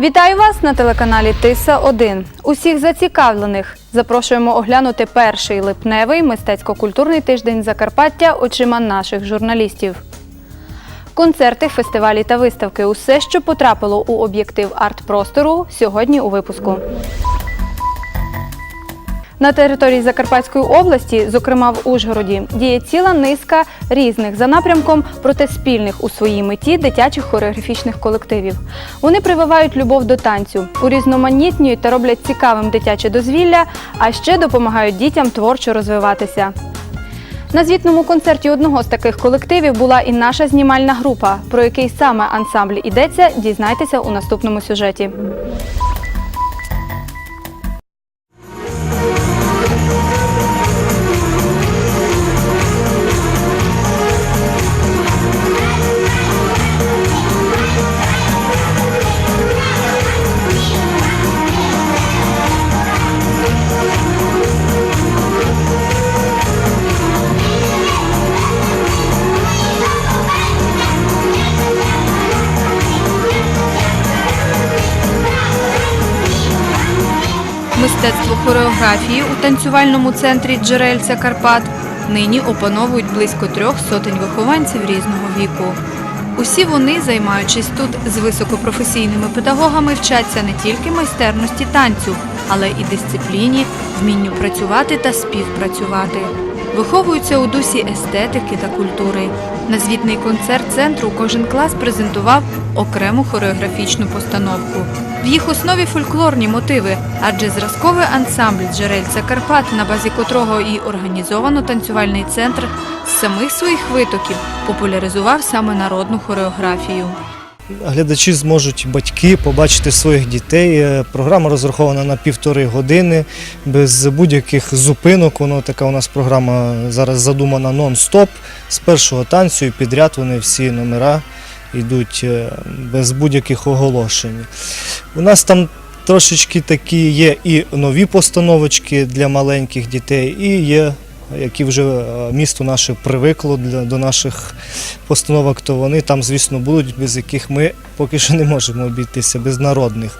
Вітаю вас на телеканалі Тиса 1 Усіх зацікавлених. Запрошуємо оглянути перший липневий мистецько-культурний тиждень Закарпаття очима наших журналістів. Концерти, фестивалі та виставки усе, що потрапило у об'єктив арт-простору, сьогодні у випуску. На території Закарпатської області, зокрема в Ужгороді, діє ціла низка різних за напрямком, проте спільних у своїй меті дитячих хореографічних колективів. Вони прививають любов до танцю, урізноманітнюють та роблять цікавим дитяче дозвілля, а ще допомагають дітям творчо розвиватися. На звітному концерті одного з таких колективів була і наша знімальна група. Про який саме ансамбль йдеться, дізнайтеся у наступному сюжеті. Мистецтво хореографії у танцювальному центрі Джерельця Карпат нині опановують близько трьох сотень вихованців різного віку. Усі вони, займаючись тут з високопрофесійними педагогами, вчаться не тільки майстерності танцю, але і дисципліні, вмінню працювати та співпрацювати. Виховуються у дусі естетики та культури. На звітний концерт центру кожен клас презентував окрему хореографічну постановку. В їх основі фольклорні мотиви, адже зразковий ансамбль джерельця Карпат, на базі котрого і організовано танцювальний центр, з самих своїх витоків популяризував саме народну хореографію. Глядачі зможуть батьки побачити своїх дітей. Е, Програма розрахована на півтори години, без будь-яких зупинок. Воно така у нас програма зараз задумана нон-стоп. З першого танцю і підряд вони всі номера йдуть е, без будь-яких оголошень. У нас там трошечки такі є і нові постановочки для маленьких дітей, і є. Які вже е, місто наше привикло для, до наших постановок, то вони там, звісно, будуть, без яких ми поки що не можемо обійтися, без народних.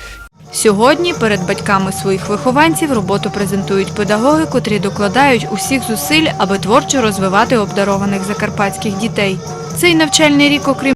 Сьогодні перед батьками своїх вихованців роботу презентують педагоги, котрі докладають усіх зусиль, аби творчо розвивати обдарованих закарпатських дітей. Цей навчальний рік, окрім